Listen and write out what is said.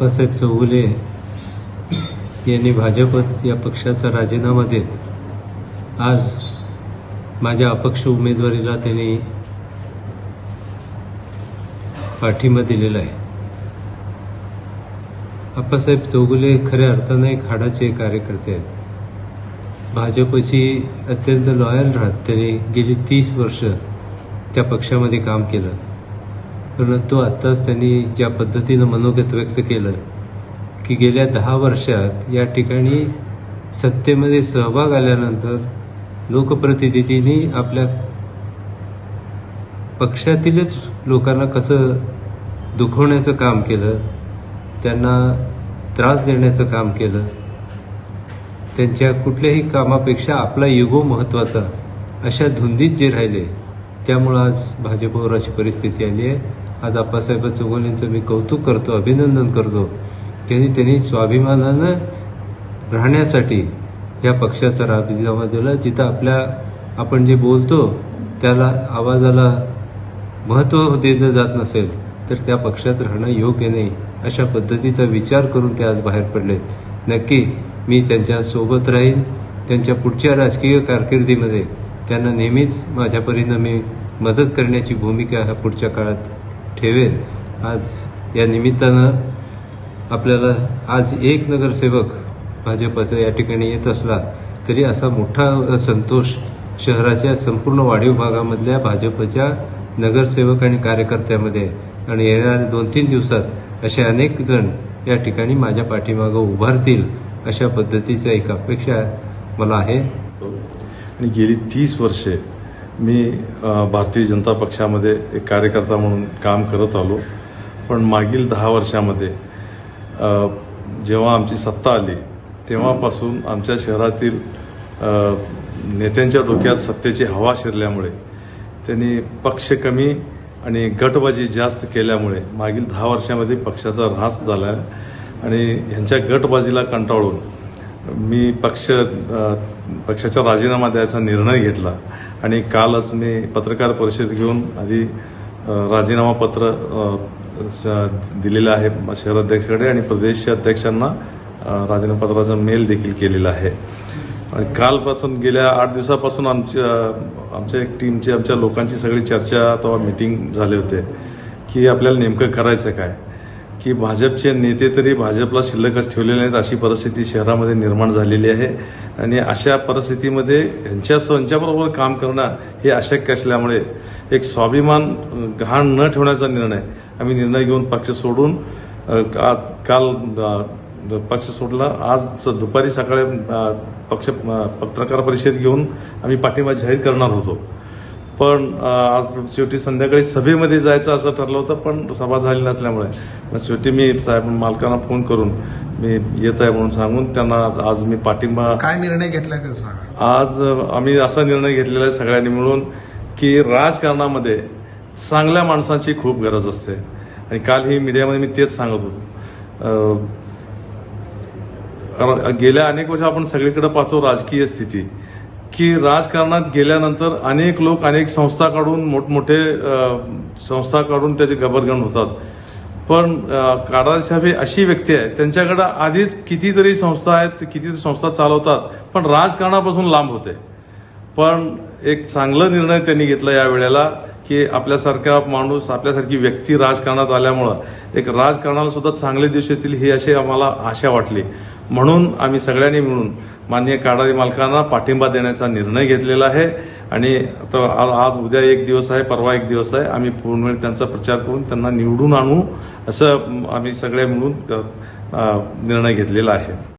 अप्पासाहेब चौगुले यांनी भाजपच या पक्षाचा राजीनामा देत आज माझ्या अपक्ष उमेदवारीला त्यांनी पाठिंबा दिलेला आहे. अप्पासाहेब चौगुले खऱ्या अर्थानं एक हाडाचे कार्यकर्ते आहेत. भाजपची अत्यंत लॉयल राहत. त्यांनी गेली तीस वर्ष त्या पक्षामध्ये काम केलं. परंतु आत्ताच त्यांनी ज्या पद्धतीनं मनोगत व्यक्त केलं की गेल्या दहा वर्षात या ठिकाणी सत्तेमध्ये सहभाग आल्यानंतर लोकप्रतिनिधींनी आपल्या पक्षातीलच लोकांना कसं दुखवण्याचं काम केलं त्यांना त्रास देण्याचं काम केलं त्यांच्या कुठल्याही कामापेक्षा आपला युगो महत्त्वाचा अशा धुंदीत जे राहिले त्यामुळं आज भाजपवर अशी परिस्थिती आली आहे. आज आप्पासाहेब चौगुलेंचं मी कौतुक करतो अभिनंदन करतो की त्यांनी स्वाभिमानानं राहण्यासाठी या पक्षाचा राजीनामा दिला जिथं आपल्या आपण जे बोलतो त्याला आवाजाला महत्त्व दिलं जात नसेल तर त्या पक्षात राहणं योग्य नाही. अशा पद्धतीचा विचार करून ते आज बाहेर पडले. नक्की मी त्यांच्यासोबत राहीन त्यांच्या पुढच्या राजकीय कारकिर्दीमध्ये. त्यांना नेहमीच माझ्या परीनं मी मदत करण्याची भूमिका ह्या पुढच्या काळात ठेवेन आज या निमित्तानं आपल्याला आज एक नगरसेवक भाजपचा या ठिकाणी येत असला तरी असा मोठा संतोष शहराच्या संपूर्ण वाढीव भागामधल्या भाजपच्या नगरसेवक आणि कार्यकर्त्यामध्ये आणि येणाऱ्या दोन तीन दिवसात असे अनेक जण या ठिकाणी माझ्या पाठीमागं उभारतील अशा पद्धतीचा एक अपेक्षा मला आहे. आणि गेली तीस वर्षे मी भारतीय जनता पक्षामध्ये एक कार्यकर्ता म्हणून काम करत आलो. पण मागील दहा वर्षामध्ये जेव्हा आमची सत्ता आली तेव्हापासून आमच्या शहरातील नेत्यांच्या डोक्यात सत्तेची हवा शिरल्यामुळे त्यांनी पक्ष कमी आणि गटबाजी जास्त केल्यामुळे मागील दहा वर्षामध्ये पक्षाचा ऱ्हास झाला आणि ह्यांच्या गटबाजीला कंटाळून मी पक्ष पक्षाचा राजीनामा द्यायचा निर्णय घेतला. आणि कालच मी पत्रकार परिषद घेऊन आधी राजीनामा पत्र दिलेलं आहे शहराध्यक्षाकडे आणि प्रदेश अध्यक्षांना राजीनामा पत्राचा मेल देखील केलेला आहे. आणि कालपासून गेल्या आठ दिवसापासून आमच्या आमच्या एक टीमची आमच्या लोकांची सगळी चर्चा तेव्हा मिटिंग झाले होते की आपल्याला नेमकं करायचं काय? की भाजपचे नेते तरी भाजपला शिल्लकच ठेवलेले नाहीत. अशी परिस्थिती शहरामध्ये निर्माण झालेली आहे. आणि अशा परिस्थितीमध्ये यांच्या यांच्याबरोबर काम करणं हे अशक्य असल्यामुळे एक स्वाभिमान घाण न ठेवण्याचा निर्णय आम्ही निर्णय घेऊन पक्ष सोडून का- काल पक्ष सोडला. आज दुपारी सकाळी पक्ष पत्रकार परिषद घेऊन आम्ही पाठिंबा जाहीर करणार होतो. पण आज शेवटी संध्याकाळी सभेमध्ये जायचं असं ठरलं होतं पण सभा झाली नसल्यामुळे. मग शेवटी मी साहेब मालकांना फोन करून मी येत आहे म्हणून सांगून त्यांना आज मी पाठिंबा काय निर्णय घेतलाय आज आम्ही असा निर्णय घेतलेला आहे सगळ्यांनी मिळून की राजकारणामध्ये चांगल्या माणसांची खूप गरज असते. आणि काल ही मीडियामध्ये मी तेच सांगत होतो. गेल्या अनेक वर्ष आपण सगळीकडे पाहतो राजकीय स्थिती. की राजकारणात गेल्यानंतर अनेक लोक अनेक संस्था काढून मोठमोठे संस्थाकडून संस्था काढून त्याचे गबरगण होतात. पण अ, काडारी अशी व्यक्ती आहे त्यांच्याकडं आधीच कितीतरी संस्था आहेत कितीतरी संस्था चालवतात पण राजकारणापासून लांब होते. पण एक चांगला निर्णय त्यांनी घेतला या वेळेला की आपल्यासारखा माणूस आपल्यासारखी व्यक्ती राजकारणात आल्यामुळं एक राजकारणाला सुद्धा चांगले दिवस येतील ही अशी आम्हाला आशा वाटली. म्हणून आम्ही सगळ्यांनी मिळून माननीय काडारी मालकांना पाठिंबा देण्याचा निर्णय घेतलेला आहे. आणि आता आज उद्या एक दिवस आहे परवा एक दिवस आहे. आम्ही पूर्ण वेळ त्यांचा प्रचार करून त्यांना निवडून आणू असं आम्ही सगळे मिळून निर्णय घेतलेला आहे.